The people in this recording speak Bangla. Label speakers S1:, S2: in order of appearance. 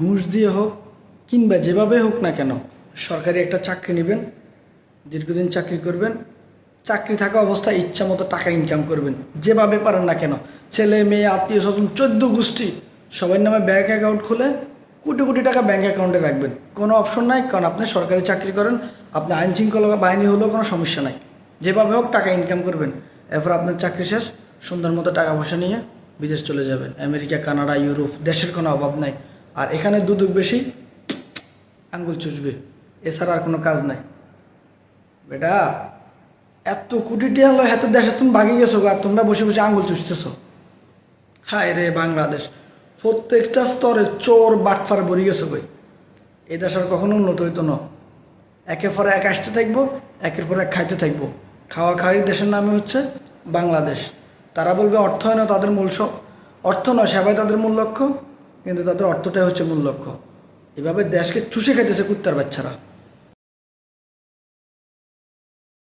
S1: ঘুষ দিয়ে হোক কিংবা যেভাবে হোক না কেন, সরকারি একটা চাকরি নেবেন, দীর্ঘদিন চাকরি করবেন, চাকরি থাকা অবস্থায় ইচ্ছা মতো টাকা ইনকাম করবেন, যেভাবে পারেন না কেন। ছেলে, মেয়ে, আত্মীয় স্বজন, চোদ্দ গোষ্ঠী, সবার নামে ব্যাঙ্ক অ্যাকাউন্ট খুলে কোটি কোটি টাকা ব্যাঙ্ক অ্যাকাউন্টে রাখবেন। কোনো অপশন নাই, কারণ আপনি সরকারি চাকরি করেন, আপনি আইন শৃঙ্খলা বাহিনী হলেও কোনো সমস্যা নাই। যেভাবে হোক টাকা ইনকাম করবেন। এরপর আপনার চাকরি শেষ, সুন্দর মতো টাকা পয়সা নিয়ে বিদেশ চলে যাবেন। আমেরিকা, কানাডা, ইউরোপ, দেশের কোনো অভাব নাই। আর এখানে দুদক বেশি, আঙ্গুল চুষবে। এছাড়া আর কোনো কাজ নাই। বেটা, এত কোটি টিয়া এত দেশে তুমি বাগিয়ে গেছো আর তোমরা বসে বসে আঙ্গুল চুষতেছো। হায় রে বাংলাদেশ, প্রত্যেকটা স্তরে চোর বাটফার ভরে গেছো কই? এই দেশ আর কখনো উন্নত হইতো না। একের পরে এক আসতে থাকব, একের পর এক খাইতে থাকব। খাওয়া খাওয়াই দেশের নামে হচ্ছে বাংলাদেশ। তারা বলবে অর্থায়ন তাদের মূল অর্থ নয়, সেবাই তাদের মূল লক্ষ্য। কিন্তু তাদের অর্থটাই হচ্ছে মূল লক্ষ্য। এভাবে দেশকে চুষে খেতেছে কুত্তার বাচ্চারা।